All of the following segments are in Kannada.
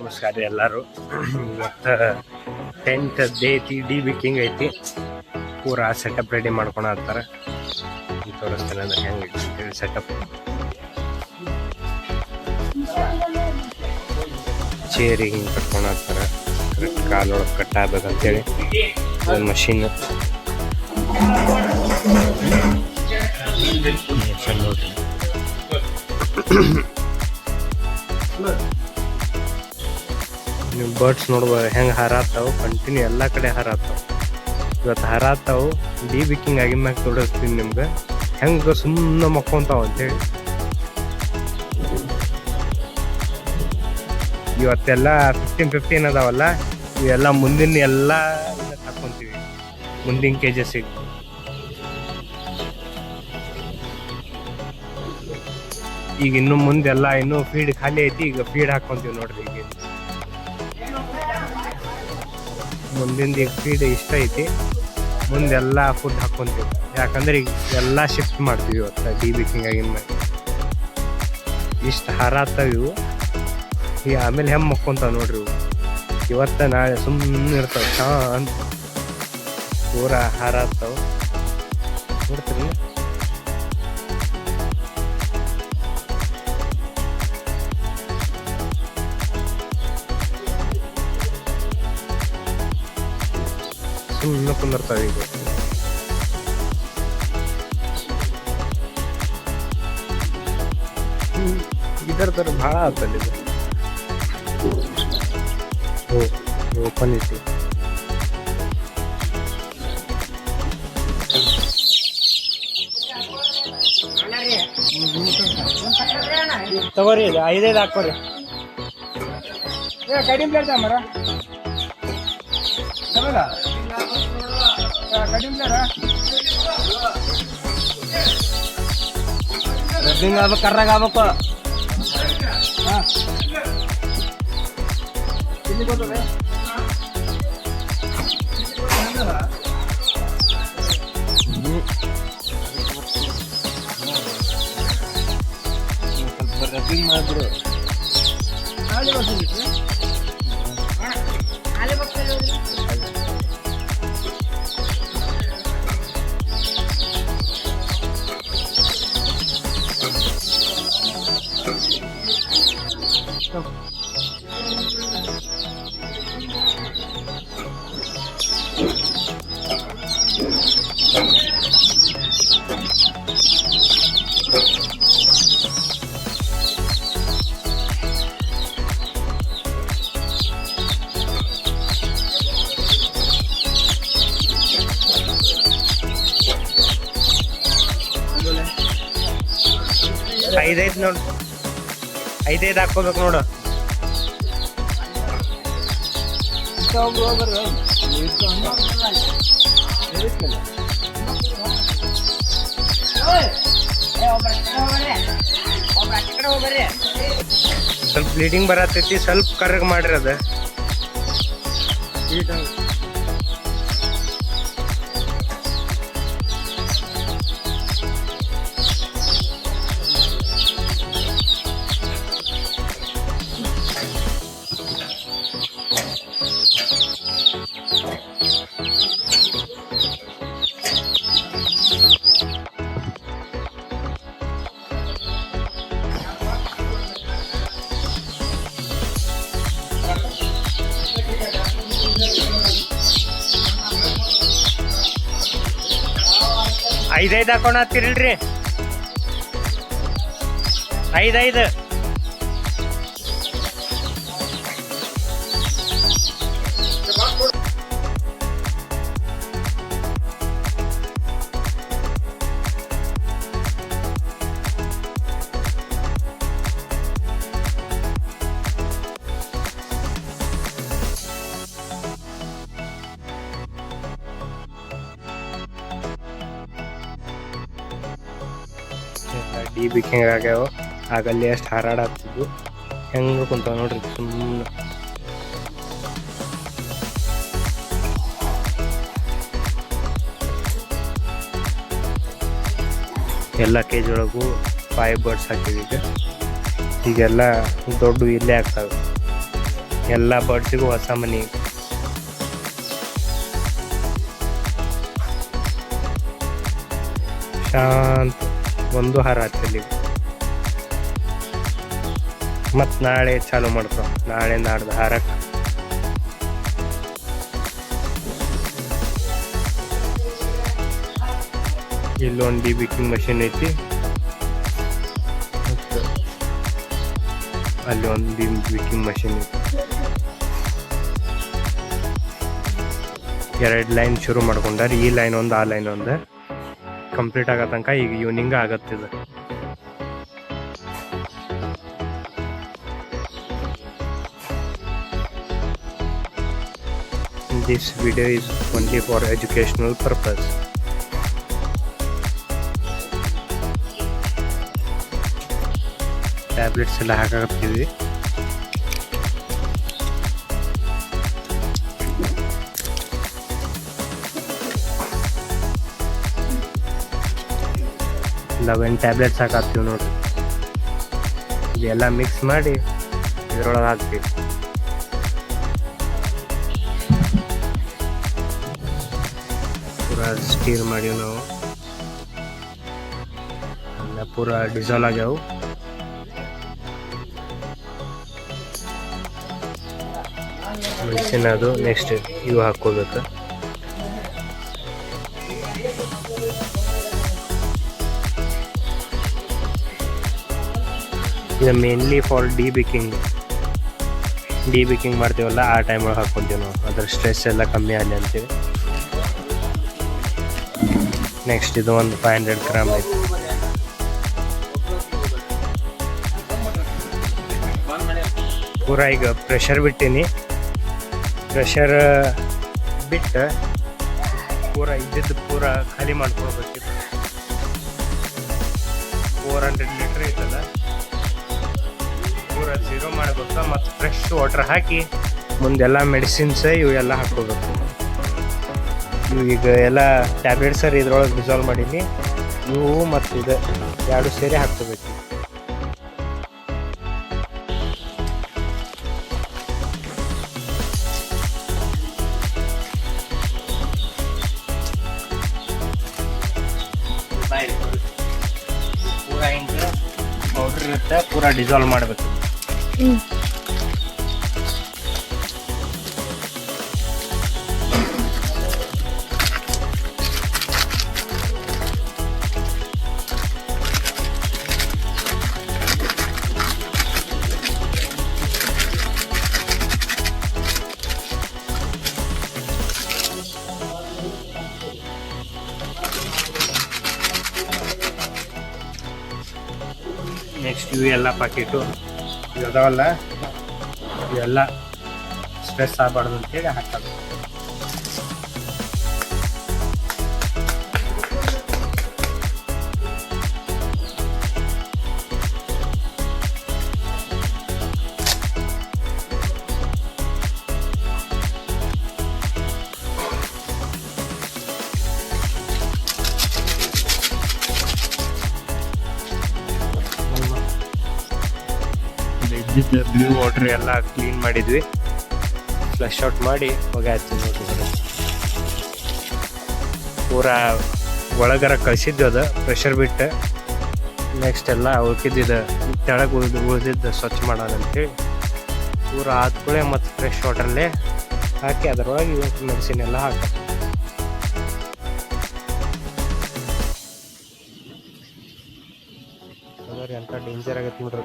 ನಮಸ್ಕಾರ ಎಲ್ಲರೂ. ಇವತ್ತು ಟೆಂಟ್ ಐತಿ ಡಿ ಬಿಕ್ಕಿಂಗ್ ಐತಿ. ಪೂರಾ ಸೆಟಪ್ ರೆಡಿ ಮಾಡ್ಕೊಳತ್ತಾರ ತೋರಿಸ್ತಾರೆ ಅಂದ್ರೆ ಹೆಂಗೆ ಸೆಟಪ್ ಚೇರಿಗೆ ಹಿಂಗೆ ಒಳಗೆ ಕಾಲೊಳಗೆ ಕಟ್ಟಾಗಬೇಕಂತೇಳಿ ಒಂದು ಮಷೀನ್ ನೋಡ್ರಿ ಬರ್ಡ್ಸ್ ನೋಡ್ಬೋದು ಹೆಂಗೆ ಹಾರಾತಾವು? ಕಂಟಿನ್ಯೂ ಎಲ್ಲ ಕಡೆ ಹಾರಾತಾವು. ಇವತ್ತು ಹಾರಾತಾವು ಡಿ ಬಿಕ್ಕಿಂಗ್ ಆಗಿ ಮ್ಯಾಗ ತೋರಿಸ್ತೀನಿ ನಿಮ್ಗೆ. ಹೆಂಗೆ ಸುಮ್ಮನೆ ಮಕ್ಕೊಂತಾವ ಅಂತೇಳಿ. ಇವತ್ತೆಲ್ಲ ಫಿಫ್ಟೀನ್ ಫಿಫ್ಟೀನ್ ಅದಾವಲ್ಲ, ಇವೆಲ್ಲ ಮುಂದಿನ ಎಲ್ಲ ತಕ್ಕೊಂತೀವಿ ಮುಂದಿನ ಕೆಜಸ್ಸಿಗೆ ಈಗ ಇನ್ನು ಮುಂದೆಲ್ಲ ಇನ್ನು ಫೀಡ್ ಖಾಲಿ ಐತಿ, ಈಗ ಫೀಡ್ ಹಾಕೊಂತೀವಿ ನೋಡ್ರಿ ಈಗ. ಮುಂದಿಂದ ಈಗ ಫೀಡ್ ಇಷ್ಟ ಐತಿ ಮುಂದೆಲ್ಲ ಫುಡ್ ಹಾಕೊಂತೀವಿ. ಯಾಕಂದ್ರೆ ಈಗ ಎಲ್ಲ ಶಿಫ್ಟ್ ಮಾಡ್ತೀವಿ ಇವತ್ತು ಡಿ ಬಿಕಿಂಗ್ ಆಗಿನ ಮೇಲೆ ಇಷ್ಟು ಇವು. ಈ ಆಮೇಲೆ ಹೆಮ್ಮೆ ಮಕ್ಕೊಂತಾವ ನೋಡ್ರಿ ಇವು. ಇವತ್ತ, ನಾಳೆ ಸುಮ್ಮನೆ ಇರ್ತಾವ, ಶಾಂತ. ಪೂರ ಹಾರಾತಾವ ನೋಡ್ತೀರಿ? ಸುಮ್ಮನೆ ಕುಂದಿರ್ತಾವ ಈಗ ಇದರ ತರ ಭಾಳ ಆತಲ್ಲ ಇದು ಓಪನ್ ಇಟ್ಟು ತಗೋರಿ, ಐದೈದು ಹಾಕೋರಿ ಕಡಿಮೆ ಪ್ಲೇಟ್ ಮರ ತಗೋಲ್ಲ ಕಡಿಮೆ ರಬ್ಬಿಂಗ್ ಆಗ್ಬೇಕು ಕರ್ರಾಗ ಆಗ್ಬೇಕು. ಹಾಂ. ಇಲ್ಲಿ ಗೊತ್ತದೆ ಐದೈದು ನೋಡು ಐದೈದು ಹಾಕೋಬೇಕು ನೋಡು. ಸ್ವಲ್ಪ ಬ್ಲೀಡಿಂಗ್ ಬರತೈತಿ ಸ್ವಲ್ಪ ಕರ್ರಗ್ ಮಾಡ್ರಿ ಐದೈದು ಹಾಕೊಂಡ್ ಹತ್ತಿರಲ್ರಿ ಐದೈದು ಡಿ ಬಿಕಿಂಗ್ ಆಗ್ಯಾವ. ಆಗಲ್ಲಿ ಎಷ್ಟು ಹಾರಾಡತ್ತಿದ್ವು ಹೆಂಗೆ ಕುಂತಾವ ನೋಡ್ರಿ ಸುಮ್ಮನೆ ಎಲ್ಲ ಕೇಜ್ ಒಳಗೂ ಫೈವ್ ಬರ್ಡ್ಸ್ ಹಾಕಿವಿ ಈಗ. ಈಗೆಲ್ಲ ದೊಡ್ಡ ಇಲ್ಲೇ ಆಗ್ತವೆ. ಎಲ್ಲ ಬರ್ಡ್ಸಿಗೂ ಹೊಸ ಮನಿ. ಶಾಂತ ಒಂದು ಹಾರ ಹಚ್ಚಲಿ ಮತ್ ನಾಳೆ ಚಾಲು ಮಾಡ್ತಾವ ನಾಳೆ ನಾಡ್ದು ಹಾರಕ್ಕೆ ಇಲ್ಲೊಂದು ಡಿ ಬಿಕಿಂಗ್ ಮಷಿನ್ ಐತಿ. ಮತ್ತ್ ಅಲ್ಲಿ ಒಂದು ಡಿ ಬಿಕಿಂಗ್ ಮಷಿನ್ ಐತಿ. ಎರಡು ಲೈನ್ ಶುರು ಮಾಡ್ಕೊಂಡಾರ. ಈ ಲೈನ್ ಒಂದು, ಆ ಲೈನ್ ಒಂದು. ಕಂಪ್ಲೀಟ್ ಆಗೋ ತನಕ ಈಗ evening ಆಗತ್ತಿದೆ This video is only for educational purpose. Tablets ಎಲ್ಲ ಹಾಕಾಕತ್ತೀವಿ ಲೆವೆನ್ ಟ್ಯಾಬ್ಲೆಟ್ಸ್ ಹಾಕಾಕ್ತೀವಿ ನೋಡ್ರಿ ಇದೆಲ್ಲ ಮಿಕ್ಸ್ ಮಾಡಿ ಇದ್ರೊಳಗೆ ಹಾಕ್ತೀವಿ. ಪೂರ ಸ್ಟೀರ್ ಮಾಡೀವಿ ನಾವು. ಎಲ್ಲ ಪೂರ ಆಗ್ಯಾವು. ಮೆಣಸಿನ ಅದು ನೆಕ್ಸ್ಟ್ ಇವು ಹಾಕೋಬೇಕು mainly for debeaking debeaking ಮಾಡ್ತೀವಲ್ಲ, ಆ ಟೈಮ್ ಒಳಗೆ ಹಾಕ್ಕೊಂತೀವಿ ನಾವು. ಅದ್ರ ಸ್ಟ್ರೆಸ್ ಎಲ್ಲ ಕಮ್ಮಿ ಆಗಲಿ ಅಂತೀವಿ. ನೆಕ್ಸ್ಟ್ ಇದು ಒಂದು ಫೈವ್ ಹಂಡ್ರೆಡ್ ಗ್ರಾಮ್ ಐತಿ. ಪೂರ ಈಗ ಪ್ರೆಷರ್ ಬಿಟ್ಟೀನಿ. ಪ್ರೆಷರ್ ಬಿಟ್ಟು ಪೂರ ಇದ್ದಿದ್ದು ಪೂರ ಖಾಲಿ ಮಾಡ್ಕೊಳ್ಬೇಕಿತ್ತು. ಫೋರ್ ಹಂಡ್ರೆಡ್ ಲೀಟ್ರ್ ಪೂರ ಜೀರೋ ಮಾಡಬೇಕು ಮತ್ತು ಫ್ರೆಶ್ ವಾಟರ್ ಹಾಕಿ ಮುಂದೆಲ್ಲ ಮೆಡಿಸಿನ್ಸ್ ಇವೆಲ್ಲ ಹಾಕೋಬೇಕು. ಈಗ ಎಲ್ಲ ಟ್ಯಾಬ್ಲೆಟ್ಸ್ ಸರ್ ಇದ್ರೊಳಗೆ ಡಿಸಾಲ್ವ್ ಮಾಡೀನಿ. ಇವು ಮತ್ತು ಇದು ಎರಡು ಸೇರಿ ಹಾಕ್ಕೋಬೇಕು. ಪೂರ ಹಿಂಗೆ ಪೌಡ್ರ್ ಇರುತ್ತೆ, ಪೂರ ಡಿಸಾಲ್ವ್ ಮಾಡಬೇಕು. ನೆಕ್ಸ್ಟ್ ಇವು ಎಲ್ಲ ಪಾಕೆಟು ಇವು ಅದಾವಲ್ಲ ಇವೆಲ್ಲ ಸ್ಟ್ರೆಸ್ ಆಗಬಾರ್ದು ಅಂತೇಳಿ ಹಾಕೋದು ಇದ್ದಿದ್ದ ಬ್ಲೂ ವಾಟರ್ ಎಲ್ಲ ಕ್ಲೀನ್ ಮಾಡಿದ್ವಿ. ಫ್ಲಶ್ ಔಟ್ ಮಾಡಿ ಹೊಗೆ ಹಚ್ಚಿ ನೋಡಿದ್ರೆ ಪೂರ ಒಳಗರ ಕಳಿಸಿದ್ದು ಅದು ಪ್ರೆಷರ್ ಬಿಟ್ಟು. ನೆಕ್ಸ್ಟ್ ಎಲ್ಲ ಉಳ್ಕಿದ್ದಿದ್ದು ತೆಳಗೆ ಉಳಿದು, ಉಳ್ದಿದ್ದು ಸ್ವಚ್ಛ ಮಾಡೋಣ ಪೂರ ಆದ್ಕೊಳ್ಳೆ ಮತ್ತು ಫ್ರೆಶ್ ವಾಟರ್ಲೆ ಹಾಕಿ ಅದರೊಳಗೆ ಮೆಡಿಸಿನ್ ಎಲ್ಲ ಹಾಕಿ ಎಂಥ ಡೇಂಜರ್ ಆಗತ್ತೆ ನೋಡ್ರಿ.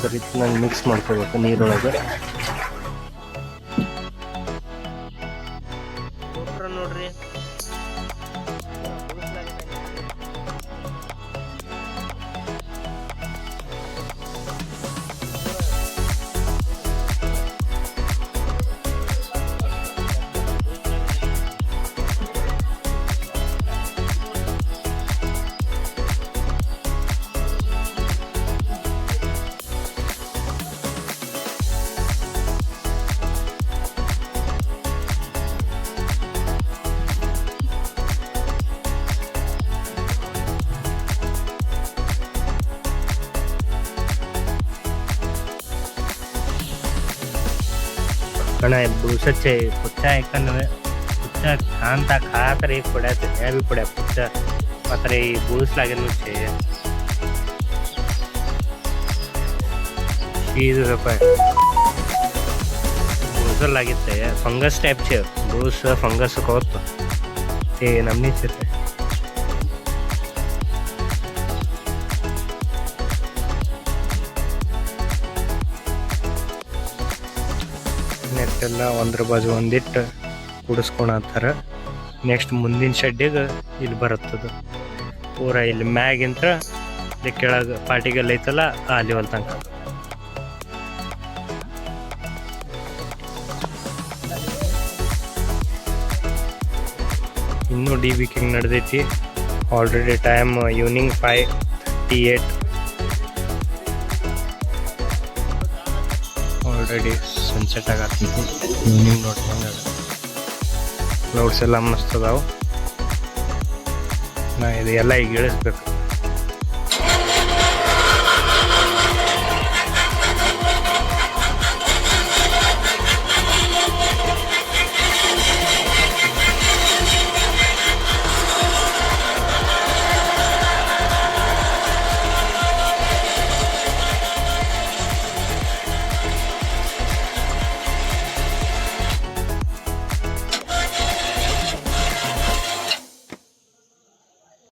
ಸರಿಯಾಗಿ ಮಿಕ್ಸ್ ಮಾಡ್ಕೋಬೇಕು ನೀರೊಳಗೆ. ನೋಡ್ರಿ. ಕಣ ಬುಳ್ಸಚ್ಚೆ ಪುಚ್ಚ ಯಾಕಂದ್ರೆ ಪುಚ್ಚ ಶಾಂತ ಖಾತರ ಈಗ ಕೊಡ್ಯಾತ ಹೇ ಬಿ ಪುಚ್ಚ ಮಾತ್ರ ಈ ಬುಳ್ಸಲಾಗಿನ ಚೇ ಇದು ಸ್ವಲ್ಪ ಬುಳ್ಸಲಾಗಿತ್ತೆ ಫಂಗಸ್ ಟೈಪ್ ಚೇ ಬುಳ್ಸ ಫಂಗಸ್, ಕೋತ್. ಏ ನಮ್ನಿ ಚೇ ನೆಟ್ಟೆಲ್ಲ ಒಂದ್ರ ಬಾಜು ಒಂದಿಟ್ಟು ಕುಡಿಸ್ಕೊಳತ್ತಾರ ನೆಕ್ಸ್ಟ್ ಮುಂದಿನ ಶೆಡ್ಡಿಗೆ ಇಲ್ಲಿ ಬರುತ್ತದ. ಪೂರ ಇಲ್ಲಿ ಮ್ಯಾಗಿಂತ ಇಲ್ಲಿ ಕೆಳಗೆ ಪಾಟಿಗಲ್ ಐತಲ್ಲ ಆ ಲೆವೆಲ್ ತನಕ. ಇನ್ನೂ debeaking ನಡೆದೈತಿ. Already time evening five thirty eight already sunset ಆಗತ್ತಿತ್ತು evening ನೋಡಿ ಹೆಂಗೆ ಕ್ಲೌಡ್ಸ್ ಎಲ್ಲ ಮಸ್ತ್ ಅದಾವು. ನಾ ಇದು ಎಲ್ಲ ಈಗ ಇಳಿಸ್ಬೇಕು.